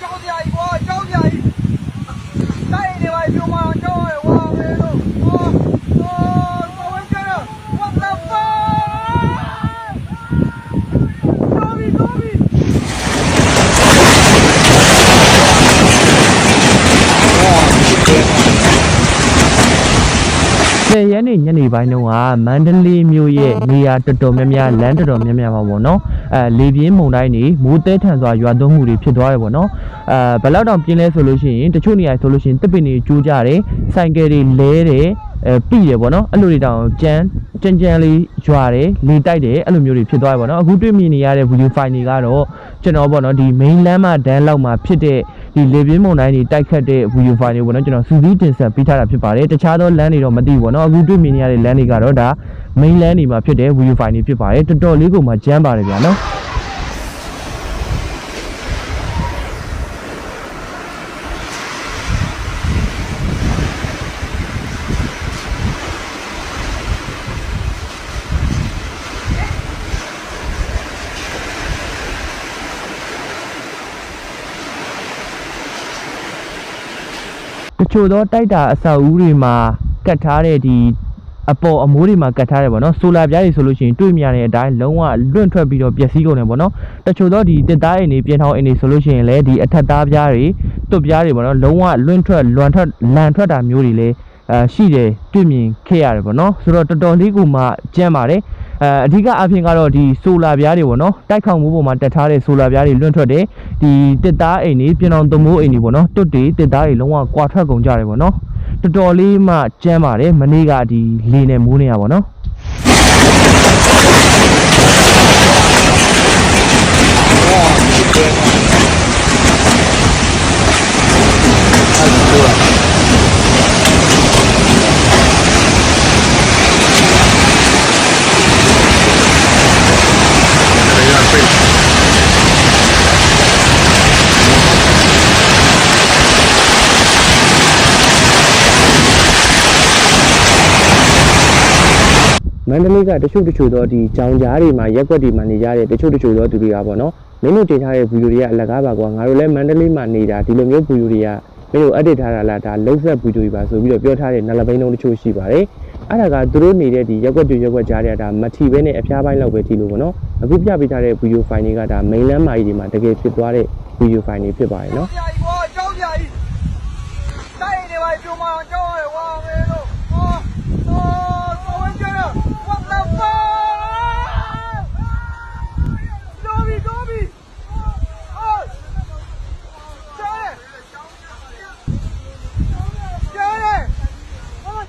ကြောက်ကြကြီးကွာကြောက်ကြကြီးတိုက်နေပါပြုံးမကြောက်ရဝါမဲလို့ဟောဟောတော်ဝင်ကြတော့ what the fuck တော်ပြီတော်ပြီ 10ရက်နေ့ညနေပိုင်းတုန်းကမန္တလေးမြို့ရဲ့နေရာတော်တော်များများလမ်းတော်တော်များများပါပေါ့နော်အဲလေပြင်းမုန်တိုင်းနေမိုးတဲထန်စွာရွာသွန်းမှုတွေဖြစ်သွားတယ်ပေါ့နော်အဲဘယ်လောက်တောင်ပြင်းလဲဆိုလို့ရှိရင်တချို့နေရာဆိုလို့ရှိရင်တစ်ပင်တွေကျိုးကြတယ်ဆိုင်ကယ်တွေလဲတယ် အဲပြည့်တယ်ပေါ့နော်အဲ့လိုတွေတောင်ကြမ်းကြမ်းကြမ်းလေးရွာတယ်လေတိုက်တယ်အဲ့လိုမျိုးတွေဖြစ်သွားတယ်ပေါ့နော်အခုတွေ့မြင်နေရတဲ့ video file တွေကတော့ကျွန်တော်ပေါ့နော်ဒီ main လမ်းမှာဒန်းလောက်မှာဖြစ်တဲ့ဒီလေပြင်းမုန်တိုင်းတွေတိုက်ခတ်တဲ့ video file တွေပေါ့နော်ကျွန်တော်စူးစီးတင်ဆက်ပေးထားတာဖြစ်ပါတယ်တခြားသောလမ်းတွေတော့မသိဘူးပေါ့နော်အခုတွေ့မြင်နေရတဲ့လမ်းတွေကတော့ဒါ main လမ်းတွေမှာဖြစ်တဲ့ video file တွေဖြစ်ပါတယ်တော်တော်လေးကိုမှကြမ်းပါတယ်ဗျာနော် တချို့သောတိုက်တာအဆောက်အဦတွေမှာကတ်ထားတဲ့ဒီအပေါ်အမိုးတွေမှာကတ်ထားတယ်ပေါ့နော်ဆိုလာပြားတွေဆိုလို့ရှိရင်တွေ့မြင်ရတဲ့အတိုင်းလုံးဝလွင့်ထွက်ပြီးတော့ပျက်စီးကုန်တယ်ပေါ့နော်တချို့သောဒီတစ်သားအိမ်တွေပြင်ထောင်အိမ်တွေဆိုလို့ရှိရင်လည်းဒီအထက်သားပြားတွေတွတ်ပြားတွေပေါ့နော်လုံးဝလွင့်ထွက်လွန်ထွက်လန်ထွက်တာမျိုးတွေလည်း အဲရှိတယ်တွေ့မြင်ခဲ့ရတယ်ပေါ့နော်ဆိုတော့တော်တော်လေးကိုမှကြမ်းပါတယ်အဲအဓိကအဖြစ်ကတော့ဒီဆိုလာပြားတွေပေါ့နော်တိုက်ခေါင်မှုပေါ်မှာတက်ထားတဲ့ဆိုလာပြားတွေလွင့်ထွက်တယ်ဒီတစ်သားအိမ်တွေပြင်အောင်သုံးမိုးအိမ်တွေပေါ့နော်တွတ်တွေတစ်သားတွေလုံးဝကွာထွက်ကုန်ကြတယ်ပေါ့နော်တော်တော်လေးမှကြမ်းပါတယ်မနေ့ကဒီလေနဲ့မိုးနေရပေါ့နော် မန္တလေးကတချို့တချို့သောဒီကြောင်ကြားတွေမှာရက်ွက်တွေမှာနေကြတဲ့တချို့တချို့သောသူတွေကပေါ့နော်မင်းတို့တင်ထားတဲ့ဗီဒီယိုတွေကအလကားပါကွာငါတို့လည်းမန္တလေးမှာနေတာဒီလိုမျိုးဗီဒီယိုတွေကမင်းတို့ edit ထားတာလားဒါလုံးဆက်ဗီဒီယိုတွေပါဆိုပြီးတော့ပြောထားတဲ့နလပိန်းလုံးတချို့ရှိပါတယ်အဲ့ဒါကသူတို့နေတဲ့ဒီရက်ွက်တွေရက်ွက်ကြားတွေကဒါမထီပဲနဲ့အဖျားပိုင်းလောက်ပဲထီလို့ပေါ့နော်အခုပြပေးထားတဲ့ဗီဒီယိုဖိုင်တွေကဒါ main လမ်းမာကြီးတွေမှာတကယ်ဖြစ်သွားတဲ့ဗီဒီယိုဖိုင်တွေဖြစ်ပါတယ်နော်ကြောက်ကြကြီးကွာကြောက်ကြကြီးတိုက်နေပါပြုံးမကြောက်ရဝါ